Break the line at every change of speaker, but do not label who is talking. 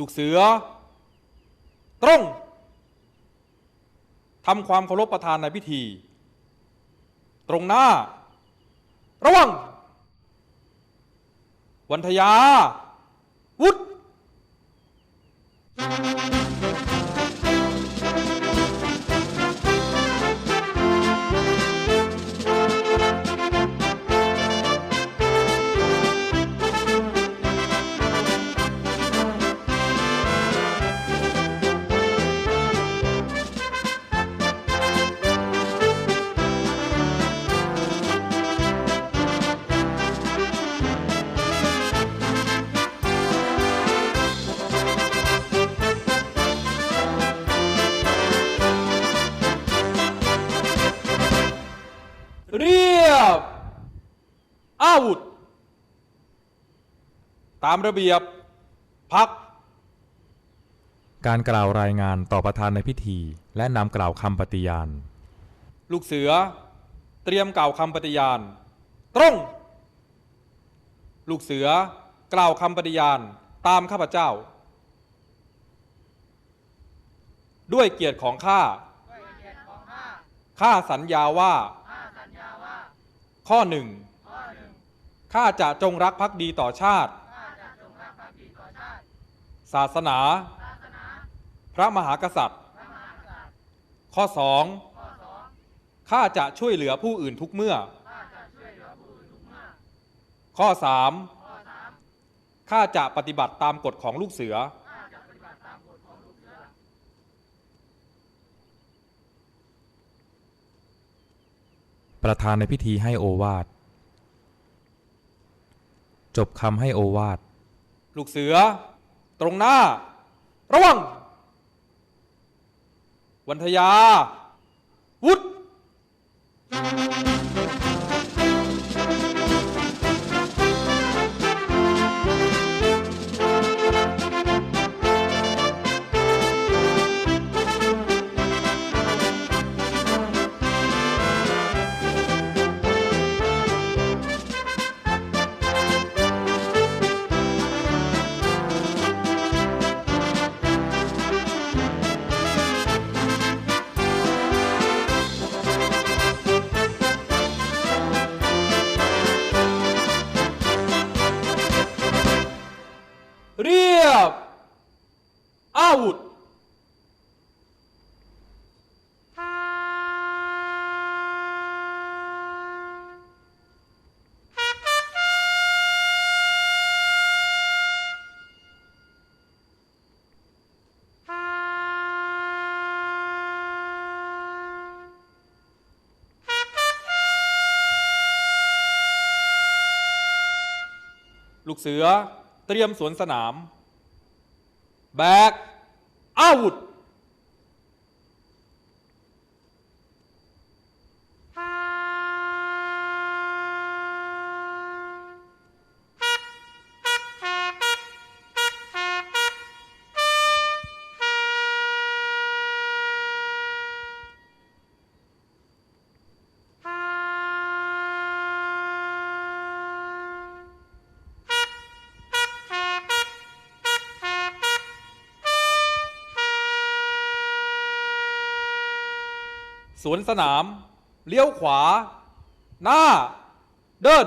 ลูกเสือ ตรงทำความเคารพประธานในพิธี ตรงหน้า ระวัง วันทยา วุฒ อาวุธ ตามระเบียบพัก
การกล่าวรายงานต่อประธานในพิธี และนำกล่าวคำปฏิญาณ
ลูกเสือ เตรียมกล่าวคำปฏิญาณ ตรง ลูกเสือกล่าวคำปฏิญาณตามข้าพเจ้า ด้วยเกียรติของข้าข้าสัญญาว่า ข้อหนึ่ง ข้าจะจงรักภักดีต่อชาติ ศาสนา พระมหากษัตริย์ ข้อสองข้าจะช่วยเหลือผู้อื่นทุกเมื่อ ข้อสามข้าจะปฏิบัติตามกฎของลูกเสือ
ประธานในพิธีให้โอวาท จบคำให้โอวาท
ลูกเสือ ตรงหน้า ระวัง วันทยา วุฒ อาวุธลูกเสือเตรียมสวนสนาม แบ สวนสนาม เลี้ยวขวา หน้า เดิน